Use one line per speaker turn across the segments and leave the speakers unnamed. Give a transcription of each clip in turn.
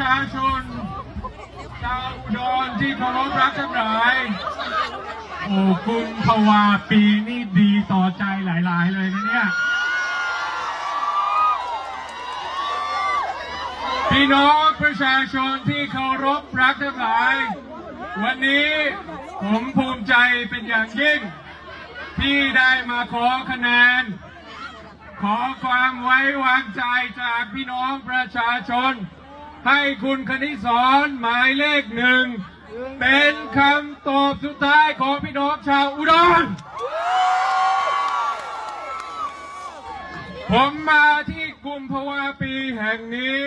ชาชนชาวอุดรที่เคารพรักทั้งหลายโอ้คุณภาวาปีนี่ดีต่อใจหลาย ๆ เลยนะเนี่ย พี่น้องประชาชนที่เคารพรักทั้งหลาย วันนี้ผมภูมิใจเป็นอย่างยิ่ง ที่ได้มาขอคะแนน ขอความไว้วางใจจากพี่น้องประชาชน ให้คุณคณิสอนหมายเลขหนึ่ง เป็นคำตอบสุดท้ายของพี่น้องชาวอุดร ผมมาที่กลุ่มภาวะปีแห่งนี้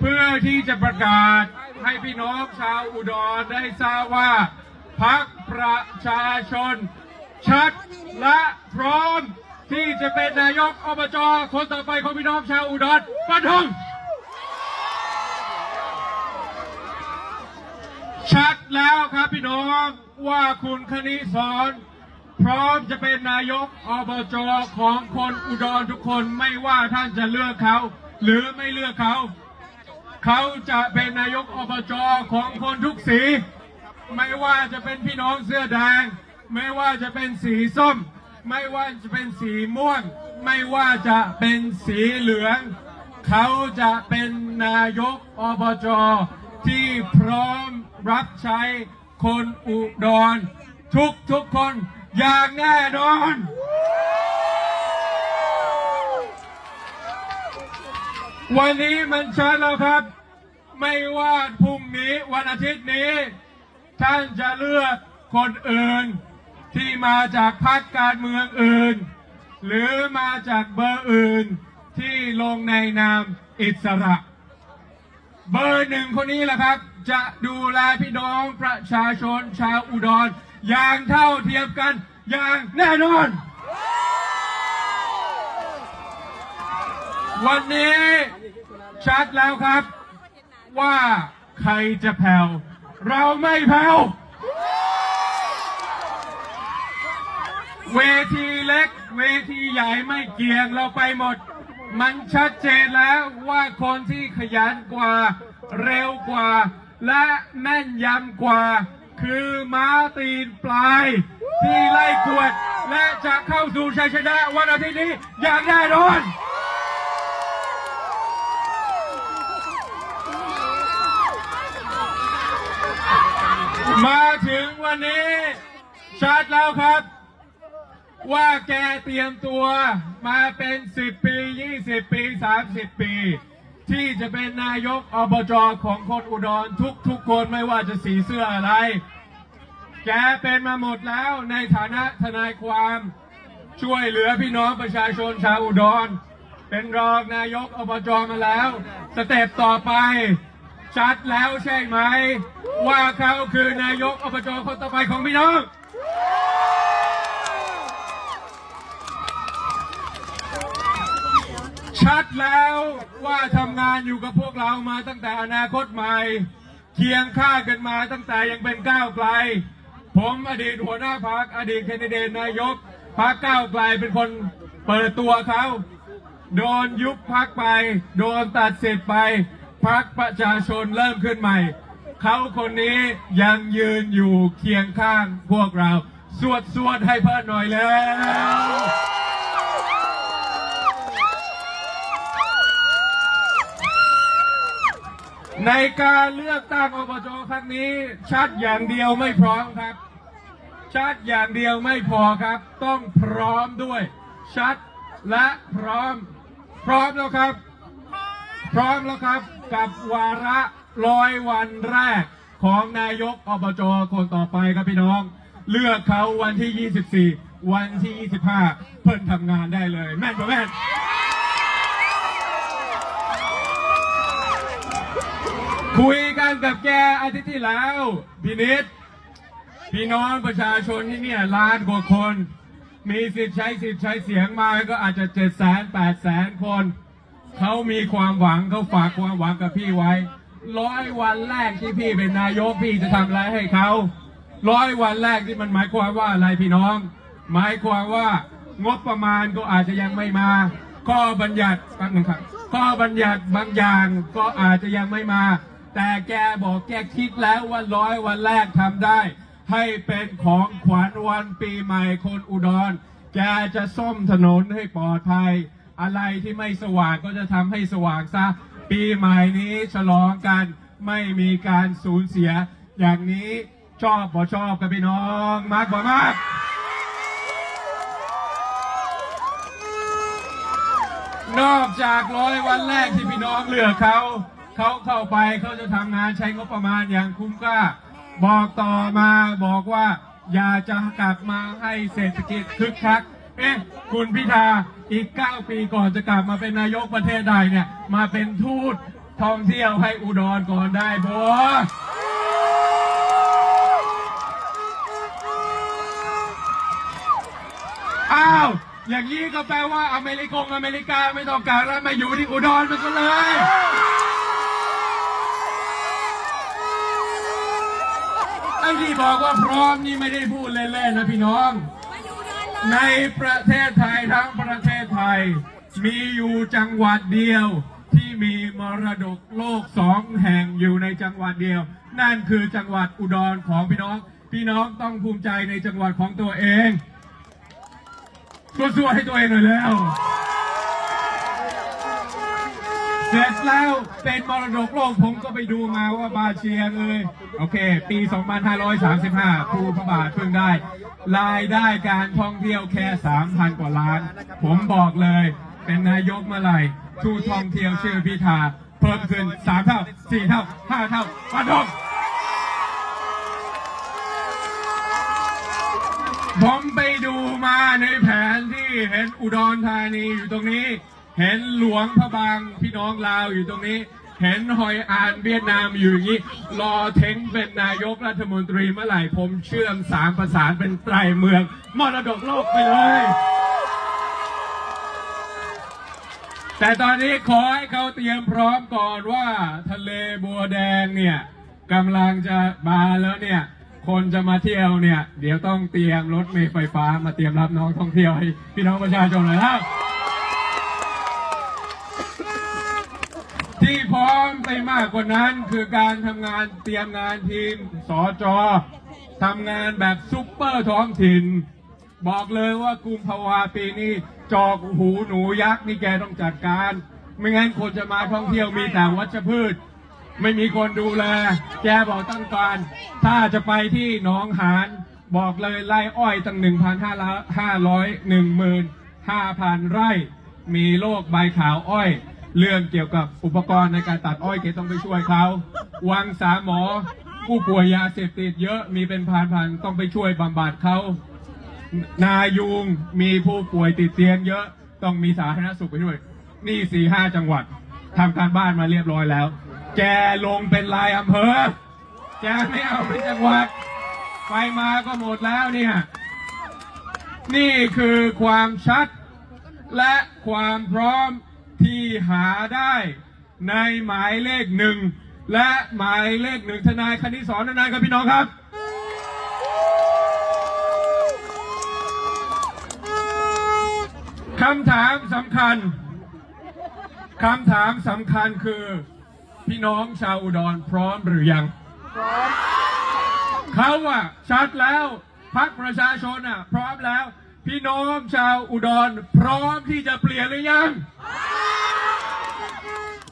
เพื่อที่จะประกาศให้พี่น้องชาวอุดรได้ทราบว่าพักประชาชน ชัดและพร้อมที่จะเป็นนายกอบจคนต่อไปของพี่น้องชาวอุดรฟันธง ชัดแล้วครับพี่น้องว่าคุณคณิสอนพร้อมจะเป็นนายกอบจของคนอุดรทุกคนไม่ว่าท่านจะเลือกเขา หรือไม่เลือกเขา เขาจะเป็นนายกอบจของคนทุกสี ไม่ว่าจะเป็นพี่น้องเสื้อแดง ไม่ว่าจะเป็นสีส้ม ไม่ว่าจะเป็นสีม่วง ไม่ว่าจะเป็นสีเหลือง เขาจะเป็นนายกอบจที่พร้อม รับใช้คนอุดร ทุกทุกคนอย่างแน่นอน วันนี้มันชัดแล้วครับ ไม่ว่าพรุ่งนี้วันอาทิตย์นี้ ท่านจะเลือกคนอื่น ที่มาจากพรรคการเมืองอื่น หรือมาจากเบอร์อื่นที่ลงในนามอิสระ เบอร์หนึ่งคนนี้แหละครับ จะดูแลพี่น้องประชาชนชาวอุดร อย่างเท่าเทียมกันอย่างแน่นอน วันนี้ชัดแล้วครับ ว่าใครจะแผ่วเราไม่แผ่วเวทีเล็ก เวทีใหญ่ไม่เกี่ยงเราไปหมด มันชัดเจนแล้วว่าคนที่ขยันกว่า เร็วกว่า และแม่นยำกว่า คือม้าตีนปลาย ที่ไล่กวด และจะเข้าสู่ชัยชนะวันอาทิตย์นี้อย่างแน่นอนมาถึงวันนี้ชัดแล้วครับ ว่าแกเตรียมตัวมาเป็น 10 ปี 20 ปี 30 ปี ที่จะเป็นนายกอบจของคนอุดรทุกทุกคนไม่ว่าจะสีเสื้ออะไร แกเป็นมาหมดแล้วในฐานะทนายความช่วยเหลือพี่น้องประชาชนชาวอุดร เป็นรองนายกอบจมาแล้ว สเต็ปต่อไป ชัดแล้วใช่ไหม ว่าเขาคือนายกอบจคนต่อไปของพี่น้อง ชัดแล้วว่าทำงานอยู่กับพวกเรามาตั้งแต่อนาคตใหม่ เคียงข้างกันมาตั้งแต่ยังเป็นก้าวไกล ผมอดีตหัวหน้าพักอดีตแคนดิเดตนายกพักก้าวไกลเป็นคนเปิดตัวเขาโดนยุบพักไป โดนตัดสิทธิ์ไปพักประชาชนเริ่มขึ้นใหม่ เขาคนนี้ยังยืนอยู่เคียงข้างพวกเรา สวดสวดให้เพิ่นหน่อยแล้ว ในการเลือกตั้งอบจครั้งนี้ชัดอย่างเดียวไม่พร้อมครับ ชัดอย่างเดียวไม่พอครับ ต้องพร้อมด้วย ชัดและพร้อม พร้อมแล้วครับ พร้อมแล้วครับกับวาระร้อยวันแรกของนายกอบจคนต่อไปครับพี่น้อง เลือกเขาวันที่ 24 วันที่ 25 เพิ่นทำงานได้เลย แม่นปะแม่น คุยกันกับแกอาทิตย์ที่แล้วพี่นิดพี่น้องประชาชนที่เนี่ยล้านกว่าคน มีสิทธิ์ใช้สิทธิ์ใช้เสียงมาก็อาจจะเจ็ดแสนแปดแสนคน เขามีความหวังเขาฝากความหวังกับพี่ไว้ ร้อยวันแรกที่พี่เป็นนายกพี่จะทำอะไรให้เขาร้อยวันแรกที่มันหมายความว่าอะไรพี่น้อง หมายความว่างบประมาณก็อาจจะยังไม่มา ข้อบัญญัติแป๊บนึงครับข้อบัญญัติบางอย่างก็อาจจะยังไม่มา แต่แกบอกแกคิดแล้วว่าร้อยวันแรกทำได้ ให้เป็นของขวัญวันปีใหม่คนอุดร แกจะซ่อมถนนให้ปลอดภัย อะไรที่ไม่สว่างก็จะทำให้สว่างซะ ปีใหม่นี้ฉลองกันไม่มีการสูญเสีย อย่างนี้ชอบบ่ชอบกันพี่น้องมากบ่มากนอกจากร้อยวันแรกที่พี่น้องเลือกเขา เขาเข้าไปเขาจะทำงานใช้งบประมาณอย่างคุ้มค่า บอกต่อมาบอกว่า อยากจะกลับมาให้เศรษฐกิจคึกคักเอ๊ะคุณพิธาอีก 9 ปีก่อนจะกลับมาเป็นนายกประเทศใดเนี่ย มาเป็นทูตท่องเที่ยวให้อุดรก่อนได้บัวอ้าว อย่างนี้ก็แปลว่าอเมริกงอเมริกาไม่ต้องการแล้วมาอยู่ที่อุดรมันก็เลย อ้ที่บอกว่าพร้อมนี่ไม่ได้พูดเล่นๆนะพี่น้อง ในประเทศไทยทั้งประเทศไทย มีอยู่จังหวัดเดียวที่มีมรดกโลกสองแห่งอยู่ในจังหวัดเดียว นั่นคือจังหวัดอุดรของพี่น้อง พี่น้องต้องภูมิใจในจังหวัดของตัวเองสวดๆให้ตัวเองหน่อยแล้ว เสร็จแล้วเป็นมรดกโลกผมก็ไปดูมาว่าบาเชียเอยโอเค ปี 2535ครูพระบาทเพิ่งได้ รายได้การท่องเที่ยวแค่ 3,000 กว่าล้าน ผมบอกเลย เป็นนายกเมื่อไหร่ทูตท่องเที่ยวชื่อพิธา เพิ่มขึ้น 3 เท่า 4 เท่า 5 เท่าปัดดงผมไปดูมาในแผนที่เห็นอุดรธานีอยู่ตรงนี้ เห็นหลวงพระบางพี่น้องลาวอยู่ตรงนี้ เห็นหอยอานเวียดนามอยู่อย่างนี้ รอเทงเป็นนายกรัฐมนตรีเมื่อไหร่ผมเชื่อมสามประสานเป็นไตรเมืองมรดกโลกไปเลย แต่ตอนนี้ขอให้เขาเตรียมพร้อมก่อนว่าทะเลบัวแดงเนี่ยกำลังจะมาแล้วเนี่ยคนจะมาเที่ยวเนี่ย เดี๋ยวต้องเตรียมรถเมล์ไฟฟ้ามาเตรียมรับน้องท่องเที่ยวให้พี่น้องประชาชนหน่อยครับ ที่พร้อ มไปมากกว่านั้นคือการทำงานเตรียมงานทีมสอจอทำงานแบบซุปเปอร์ท้องถิ่น บอกเลยว่ากุมภาวาปีนี้จอกหูหนูยักษ์นี่แกต้องจัดการ ไม่งั้นคนจะมาท่องเที่ยวมีแต่วัชพืช ไม่มีคนดูแล แกบอกตั้งการ ถ้าจะไปที่หนองหานบอกเลยไร่อ้อยตั้งหนึ่งพันห้าร้อยหนึ่งหมื่นห้าพันไร่ มีโรคใบขาวอ้อย เรื่องเกี่ยวกับอุปกรณ์ในการตัดอ้อยเกต้องไปช่วยเขาวังสาหมอ ผู้ป่วยยาเสพติดเยอะมีเป็นพันๆต้องไปช่วยบำบัดเขานายุงมีผู้ป่วยติดเตียงเยอะต้องมีสาธารณสุขไปด้วย นี่สี่ห้าจังหวัดทำการบ้านมาเรียบร้อยแล้ว แกลงเป็นรายอำเภอแกไม่เอาเป็นจังหวัดไปมาก็หมดแล้วเนี่ย นี่คือความชัดและความพร้อม ที่หาได้ในหมายเลขหนึ่งและหมายเลขหนึ่งทนายคณิสอนนานๆครับพี่น้องครับ คำถามสำคัญ คำถามสำคัญคือ พี่น้องชาวอุดรพร้อมหรือยัง เขาอะชัดแล้ว พักประชาชนอะพร้อมแล้ว พี่น้องชาวอุดร พร้อมที่จะเปลี่ยนหรือยัง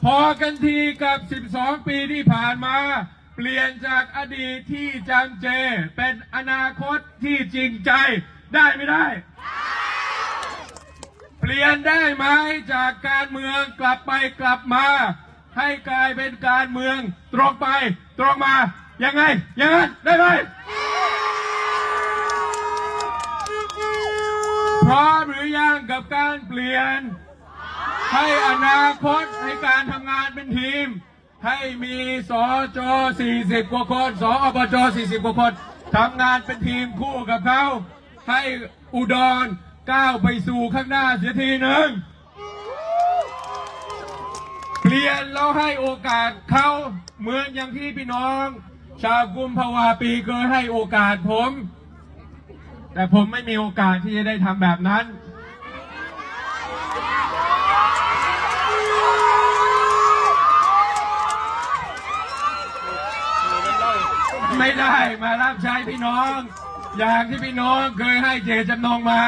พอกันทีกับ 12 ปีที่ผ่านมา เปลี่ยนจากอดีตที่จำเจ เป็นอนาคตที่จริงใจได้ไม่ได้ เปลี่ยนได้ไหมจากการเมืองกลับไปกลับมา ให้กลายเป็นการเมืองตรงไปตรงมายังไงยังไงได้ไหม พร้อมหรือยังกับการเปลี่ยน ให้อนาคตให้การทำงานเป็นทีม ให้มีสจ40 กว่าคนสอบจ40 กว่าคนทำงานเป็นทีมคู่กับเขา ให้อุดรก้าวไปสู่ข้างหน้าเสียทีหนึ่งเปลี่ยนแล้วให้โอกาสเขาเหมือนอย่างที่พี่น้อง ชาวกุมภาวาปีเคยให้โอกาสผม แต่ผมไม่มีโอกาสที่จะได้ทำแบบนั้น ไม่ได้มารับใช้พี่น้อง อย่างที่พี่น้องเคยให้เจตจำนงมา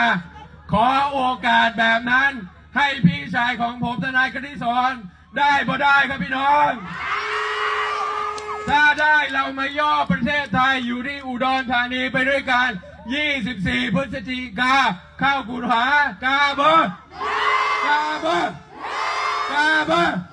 ขอโอกาสแบบนั้น ให้พี่ชายของผมทนายคณิสอนได้บ่ได้ครับพี่น้อง ถ้าได้เรามาย่อประเทศไทยอยู่ที่อุดรธานีไปด้วยกัน 24 พฤศจิกา เข้ากุฎหากาเบอร์กาเบอร์กาเบอร์